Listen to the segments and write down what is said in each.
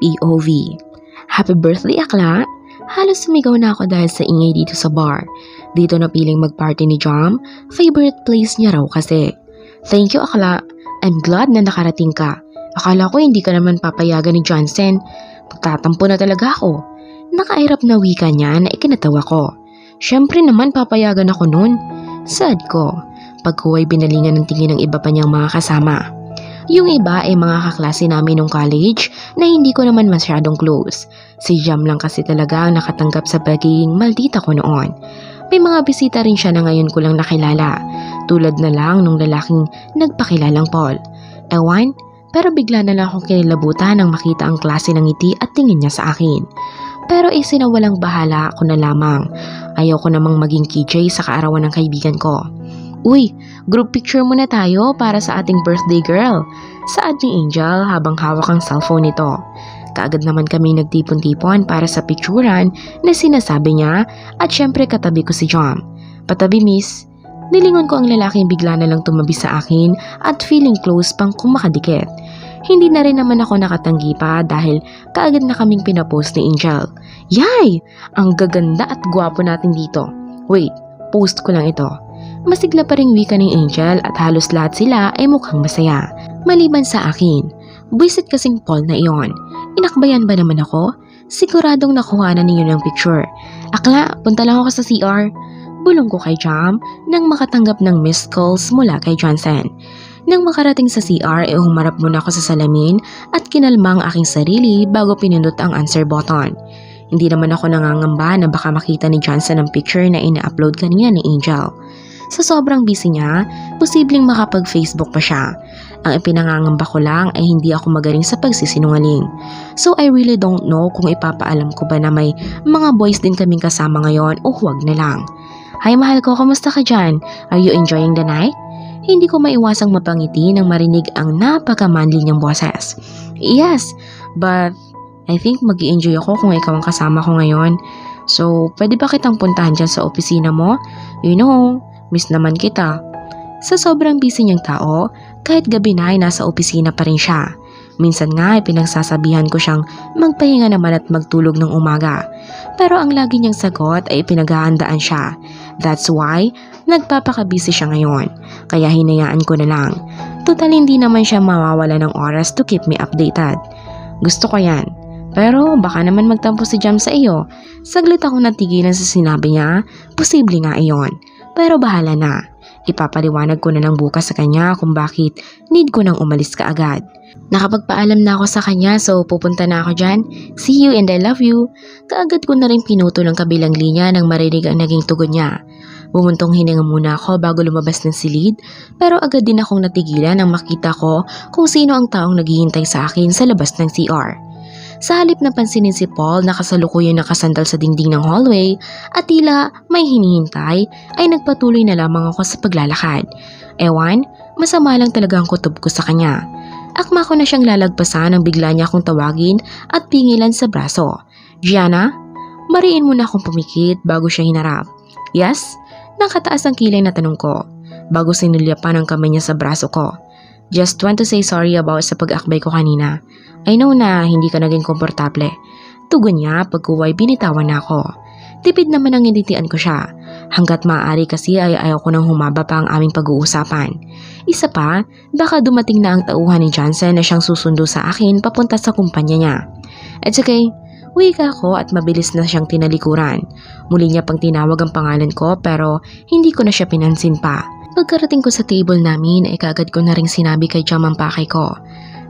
POV Happy birthday akla! Halos sumigaw na ako dahil sa ingay dito sa bar. Dito na piling magparty ni Jom, favorite place niya raw kasi. Thank you akla, I'm glad na nakarating ka. Akala ko hindi ka naman papayagan ni Johnson. Pagtatampo na talaga ako. Nakairap na wika niya na ikinatawa ko. Siyempre naman papayagan ako nun. Sad ko. Pagkuway binalingan ng tingin ng iba pa niyang mga kasama. Yung iba ay mga kaklase namin nung college na hindi ko naman masyadong close. Si Jam lang kasi talaga ang nakatanggap sa pagiging maldita ko noon. May mga bisita rin siya na ngayon ko lang nakilala. Tulad na lang nung lalaking nagpakilalang Paul. Ewan, pero bigla na lang akong kinilabutan nang makita ang klase ng ngiti at tingin niya sa akin. Pero isinawalang bahala ako na lamang. Ayaw ko namang maging KJ sa kaarawan ng kaibigan ko. Uy, group picture muna tayo para sa ating birthday girl. Saad ni Angel habang hawak ang cellphone nito. Kaagad naman kami nagtipon-tipon para sa picturan na sinasabi niya at syempre katabi ko si Jom. Patabi miss, nilingon ko ang lalaking bigla na lang tumabi sa akin at feeling close pang kumakadikit. Hindi na rin naman ako nakatanggi pa dahil kaagad na kaming pinapost ni Angel. Yay! Ang gaganda at gwapo natin dito. Wait, post ko lang ito. Masigla pa ring wika ni Angel at halos lahat sila ay mukhang masaya. Maliban sa akin, buwisit kasing Paul na iyon. Inakbayan ba naman ako? Siguradong nakuha na niyo ng picture. Akla, punta lang ako sa CR. Bulong ko kay Jam nang makatanggap ng missed calls mula kay Johnson. Nang makarating sa CR, e humarap muna ako sa salamin at kinalma ang aking sarili bago pinindot ang answer button. Hindi naman ako nangangamba na baka makita ni Johnson ang picture na ina-upload kanina ni Angel. Sa sobrang busy niya, posibleng makapag-Facebook pa siya. Ang ipinangangamba ko lang ay hindi ako magaling sa pagsisinungaling. So I really don't know kung ipapaalam ko ba na may mga boys din kaming kasama ngayon o huwag na lang. Hi mahal ko, kamusta ka dyan? Are you enjoying the night? Hindi ko maiwasang mapangiti nang marinig ang napaka-manly niyang boses. Yes, but I think mag enjoy ako kung ikaw ang kasama ko ngayon. So, pwede ba kitang puntahan dyan sa opisina mo? You know, miss naman kita. Sa sobrang busy niyang tao, kahit gabi na ay nasa opisina pa rin siya. Minsan nga ay pinagsasabihan ko siyang magpahinga naman at magtulog ng umaga. Pero ang lagi niyang sagot ay pinaghahandaan siya. That's why, nagpapakabisi siya ngayon. Kaya hinayaan ko na lang. Total hindi naman siya mawawala ng oras to keep me updated. Gusto ko yan. Pero baka naman magtampo si Jam sa iyo. Saglit ako natigilan sa sinabi niya, posible nga iyon. Pero bahala na. Ipapaliwanag ko na lang bukas sa kanya kung bakit need ko nang umalis ka agad. Nakapagpaalam na ako sa kanya so pupunta na ako dyan. See you and I love you. Kaagad ko na rin pinuto ng kabilang linya nang marinig ang naging tugon niya. Bumuntong hininga muna ako bago lumabas ng silid pero agad din akong natigilan nang makita ko kung sino ang taong naghihintay sa akin sa labas ng CR. Sa halip na pansinin si Paul na kasalukuyan nakasandal sa dingding ng hallway at tila may hinihintay ay nagpatuloy na lamang ako sa paglalakad. Ewan, masama lang talaga ang kutob ko sa kanya. Akma ko na siyang lalagpasan nang bigla niya akong tawagin at pingilan sa braso. Gianna, mariin mo na akong pumikit bago siya hinarap. Yes? Nakataas ang kilay na tanong ko bago sinulyapan ang kamay niya sa braso ko. Just want to say sorry about sa pag-akbay ko kanina. I know na hindi ka naging komportable. Tugon niya pagkuway binitawan na ako. Tipid naman ang initian ko siya. Hanggat maaari kasi ay ayaw ko nang humaba pa ang aming pag-uusapan. Isa pa, baka dumating na ang tauhan ni Johnson na siyang susundo sa akin papunta sa kumpanya niya. It's okay. Uwi ka ako at mabilis na siyang tinalikuran. Muli niya pang tinawag ang pangalan ko pero hindi ko na siya pinansin pa. Pagkarating ko sa table namin ay kagad ko na ring sinabi kay Jam ang pakay ko.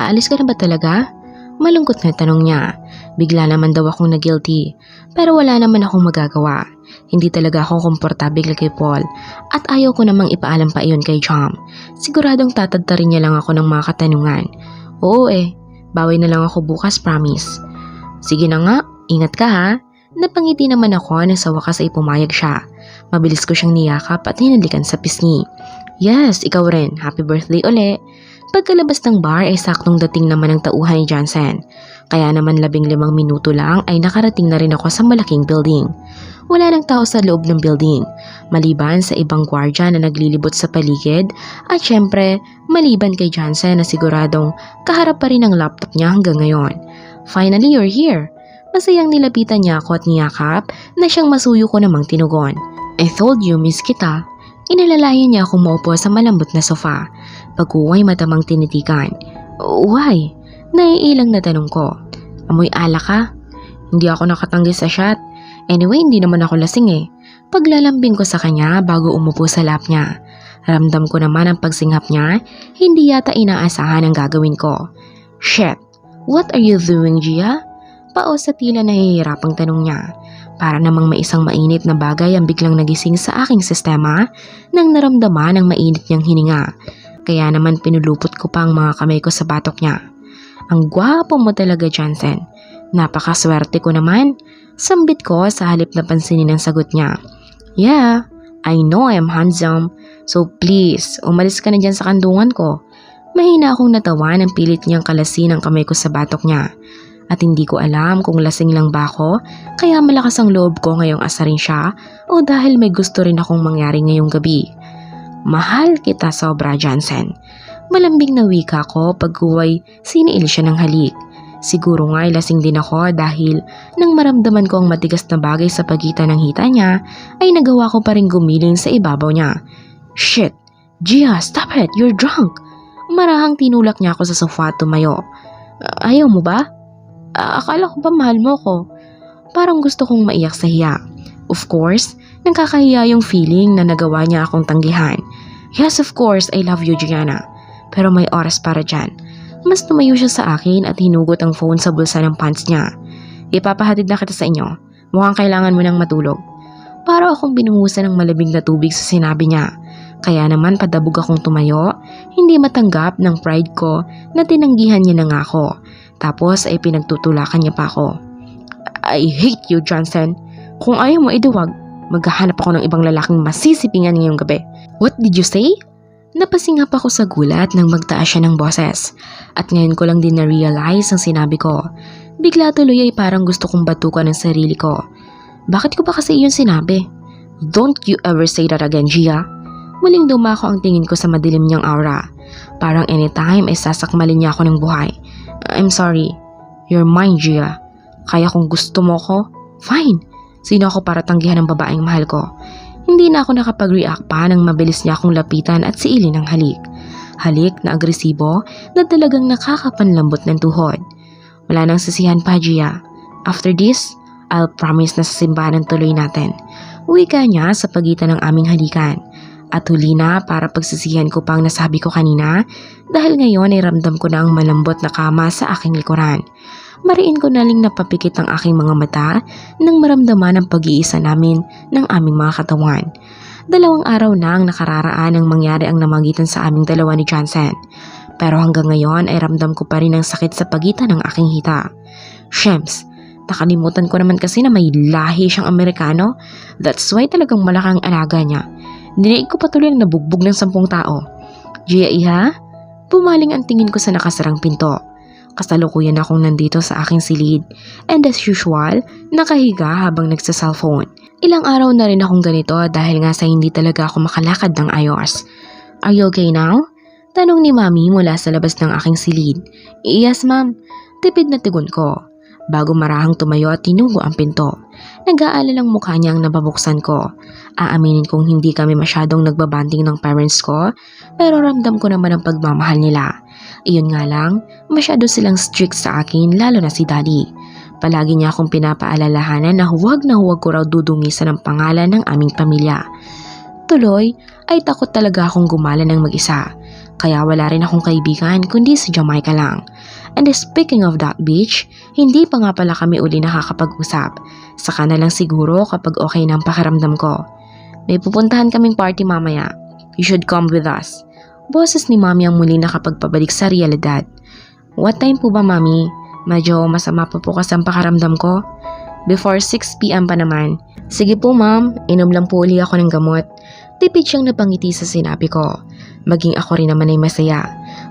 Aalis ka na ba talaga? Malungkot na tanong niya. Bigla naman daw akong na-guilty. Pero wala naman akong magagawa. Hindi talaga ako komportable kay Paul at ayaw ko namang ipaalam pa iyon kay Jam. Siguradong tatadtarin niya lang ako ng mga katanungan. Oo eh, bawi na lang ako bukas promise. Sige na nga, ingat ka ha. Napangiti naman ako na sa wakas ay pumayag siya. Mabilis ko siyang niyakap at hinalikan sa pisngi. Yes, ikaw rin. Happy birthday uli. Pagkalabas ng bar ay saktong dating naman ang tauhan ni Johnson. Kaya naman labing limang minuto lang ay nakarating na rin ako sa malaking building. wala nang tao sa loob ng building. Maliban sa ibang gwardya na naglilibot sa paligid at syempre maliban kay Jansen na siguradong kaharap pa rin ang laptop niya hanggang ngayon. Finally, you're here. Masayang nilapitan niya ako at niyakap na siyang masuyo ko namang tinugon. I told you, miss kita. Inalalayan niya akong maupo sa malambot na sofa. Pag-uway matamang tinitikan. Why? Naiilang na tanong ko. Amoy ala ka? Hindi ako nakatanggi sa shot. Anyway, hindi naman ako lasing eh. Paglalambing ko sa kanya bago umupo sa lap niya. Ramdam ko naman ang pagsinghap niya, hindi yata inaasahan ang gagawin ko. Shit, what are you doing, Gia? Pao sa tila nahihirapang tanong niya. Para namang may isang mainit na bagay ang biglang nagising sa aking sistema nang naramdaman ang mainit niyang hininga. Kaya naman pinulupot ko pa ang mga kamay ko sa batok niya. Ang gwapo mo talaga, Johnson. Napakaswerte ko naman. Sambit ko sa halip na pansinin ang sagot niya. Yeah, I know I'm handsome. So please, umalis ka na dyan sa kandungan ko. Mahina akong natawa ng pilit niyang kalasin ang kamay ko sa batok niya. At hindi ko alam kung lasing lang ba ako, kaya malakas ang loob ko ngayong asarin siya o dahil may gusto rin akong mangyari ngayong gabi. Mahal kita sobra, Jansen. Malambing na wika ko pag huway siniil siya ng halik. Siguro nga ay lasing din ako dahil nang maramdaman ko ang matigas na bagay sa pagitan ng hita niya, ay nagawa ko pa rin gumiling sa ibabaw niya. Shit! Gia, stop it! You're drunk! Marahang tinulak niya ako sa sofa at tumayo. Ayaw mo ba? Ah, akala ko ba mahal mo ko? Parang gusto kong maiyak sa hiya. Of course, nagkakahiya yung feeling na nagawa niya akong tanggihan. Yes, of course, I love you, Gianna. Pero may oras para dyan. Mas tumayo siya sa akin at hinugot ang phone sa bulsa ng pants niya. Ipapahatid na kita sa inyo. Mukhang kailangan mo nang matulog. Para akong binungusan ng malabing na tubig sa sinabi niya. Kaya naman padabog akong tumayo, hindi matanggap ng pride ko na tinanggihan niya na nga ako. Tapos ay pinagtutulakan niya pa ako. I hate you, Johnson. Kung ayaw mo iduwag, maghahanap ako ng ibang lalaking masisipingan ngayong gabi. What did you say? Napasingap ako sa gulat nang magtaas siya ng boses. At ngayon ko lang din na-realize ang sinabi ko. Bigla tuloy ay parang gusto kong batukan ang sarili ko. Bakit ko ba kasi iyon sinabi? Don't you ever say that again, Gia. Muling dumako ang tingin ko sa madilim niyang aura. Parang anytime ay sasakmalin niya ako ng buhay. I'm sorry. You're mine, Gia. Kaya kung gusto mo ko, fine. Sino ako para tanggihan ng babaeng mahal ko? Hindi na ako nakapag-react pa nang mabilis niya akong lapitan at siilin ng halik. Halik na agresibo na talagang nakakapanlambot ng tuhod. Wala nang sisihan pa, Gia. After this, I'll promise na sa simbahan tuloy natin. Uwi ka niya sa pagitan ng aming halikan. At huli na para pagsisihan ko pang nasabi ko kanina dahil ngayon ay ramdam ko na ang malambot na kama sa aking likuran. Mariin ko na ling napapikit ang aking mga mata nang maramdaman ang pag-iisa namin ng aming mga katawan. Dalawang araw na ang nakararaan ang mangyari ang namagitan sa aming dalawa ni Johnson. Pero hanggang ngayon ay ramdam ko pa rin ang sakit sa pagitan ng aking hita. Shems, nakalimutan ko naman kasi na may lahi siyang Amerikano. That's why talagang malakang alaga niya. Diniig ko patuloy ang nabugbog ng sampung tao. Gia Iha, pumaling ang tingin ko sa nakasarang pinto. Kasalukuyan akong nandito sa aking silid and as usual, nakahiga habang nagsa-cellphone. Ilang araw na rin akong ganito dahil nga sa hindi talaga ako makalakad ng ayos. Are you okay now? Tanong ni Mami mula sa labas ng aking silid. Yes ma'am, tipid na tigon ko. Bago marahang tumayo at tinunggo ang pinto. Nag-aalalang mukha niya ang nababuksan ko. Aaminin kong hindi kami masyadong nagbabanding ng parents ko, pero ramdam ko naman ang pagmamahal nila. Iyon nga lang, masyado silang strict sa akin lalo na si daddy. Palagi niya akong pinapaalalahanan na huwag na huwag ko raw dudungisan ang pangalan ng aming pamilya. Tuloy, ay takot talaga akong gumala ng mag-isa. Kaya wala rin akong kaibigan kundi si Jamaica lang. And speaking of that beach, hindi pa nga pala kami uli nakakapag-usap. Saka na lang siguro kapag okay na ang pakiramdam ko. May pupuntahan kaming party mamaya. You should come with us. Boses ni Mami ang muli nakapagpabalik sa realidad. What time po ba, Mami? Medyo masama pa po kasi ang pakaramdam ko. Before 6pm pa naman. Sige po, Ma'am. Inom lang po uli ako ng gamot. Tipid siyang napangiti sa sinabi ko. Maging ako rin naman ay masaya.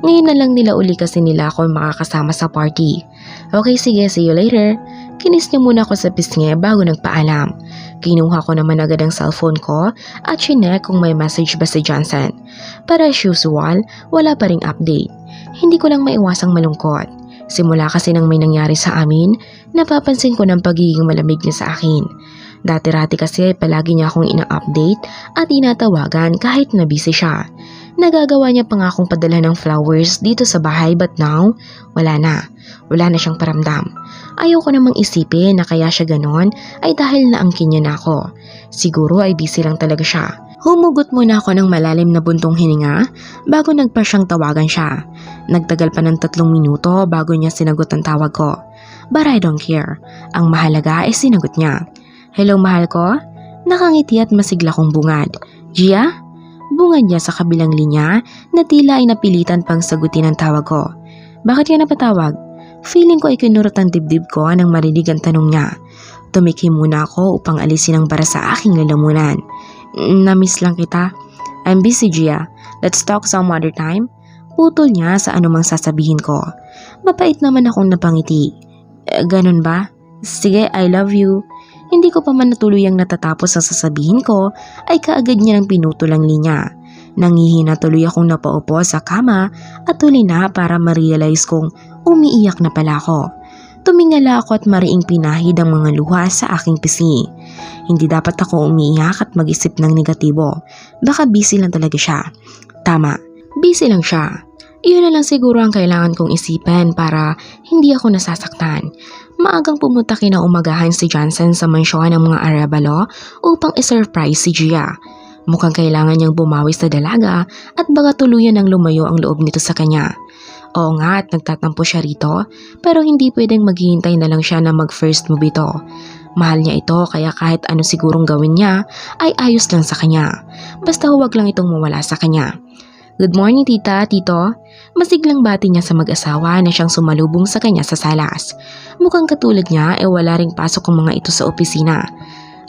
Ngayon na lang nila uli kasi nila ako makakasama sa party. Okay, sige. See you later. Kinis niya muna ako sa pisngi bago nagpaalam. Kinuha ko naman agad ang cellphone ko at chinek kung may message ba si Johnson. Para as usual, wala pa ring update. Hindi ko lang maiwasang malungkot. Simula kasi nang may nangyari sa amin, napapansin ko ng pagiging malamig niya sa akin. Dati-rati kasi palagi niya akong ina-update at inatawagan kahit na busy siya. Nagagawa niya pa nga akong padala ng flowers dito sa bahay but now, wala na. Wala na siyang paramdam. Ayaw ko namang isipin na kaya siya ganon ay dahil naangkin niya na ako. Siguro ay busy lang talaga siya. Humugot muna ako ng malalim na buntong hininga bago nagpa siyang tawagan siya. Nagtagal pa ng tatlong minuto bago niya sinagot ang tawag ko. But I don't care. Ang mahalaga ay sinagot niya. Hello mahal ko? Nakangiti at masigla kong bungad. Gia? Bungad niya sa kabilang linya na tila ay napilitan pang sagutin ang tawag ko. Bakit ka napatawag? Feeling ko ay kinurot ang dibdib ko nang marinig ang tanong niya. Tumikim muna ako upang alisin ang bara sa aking lalamunan. Namiss lang kita. I'm busy, Gia. Let's talk some other time. Putol niya sa anumang sasabihin ko. Mapait naman akong napangiti. "Eh, Ganun ba? Sige, I love you. Hindi ko pa man natuluyang natatapos sa sasabihin ko ay kaagad niya ng pinutol ang linya. Nangihina tuloy akong napaupo sa kama at tuloy na para ma-realize kong umiiyak na pala ako. Tumingala ako at mariing pinahid ang mga luha sa aking pisngi. Hindi dapat ako umiiyak at mag-isip ng negatibo. Baka busy lang talaga siya. Tama, busy lang siya. Iyon na lang siguro ang kailangan kong isipin para hindi ako nasasaktan. Maagang pumunta kinaumagahan si Johnson sa mansyon ng mga Arevalo upang isurprise si Gia. Mukhang kailangan niyang bumawi sa dalaga at baka tuluyan ng lumayo ang loob nito sa kanya. Oo nga at nagtatampo siya rito pero hindi pwedeng maghihintay na lang siya na mag first move ito. Mahal niya ito kaya kahit ano sigurong gawin niya ay ayos lang sa kanya. Basta huwag lang itong mawala sa kanya. Good morning tita, tito. Masiglang bati niya sa mag-asawa na siyang sumalubong sa kanya sa salas. Mukhang katulad niya e wala ring pasok ang mga ito sa opisina.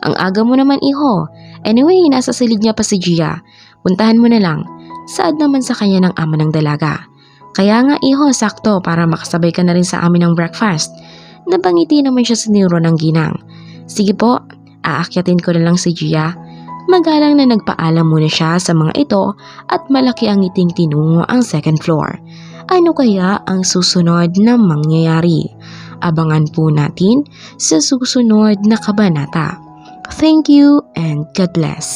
Ang aga mo naman iho. Anyway, nasa silid niya pa si Gia. Puntahan mo na lang. Saad naman sa kanya ng ama ng dalaga. Kaya nga iho, sakto para makasabay ka na rin sa amin ng breakfast. Napangiti naman siya sa niro ng ginang. Sige po, aakyatin ko na lang si Gia. Magalang na nagpaalam muna siya sa mga ito at malaki ang ngiting tinungo ang second floor. Ano kaya ang susunod na mangyayari? Abangan po natin sa susunod na kabanata. Thank you and God bless.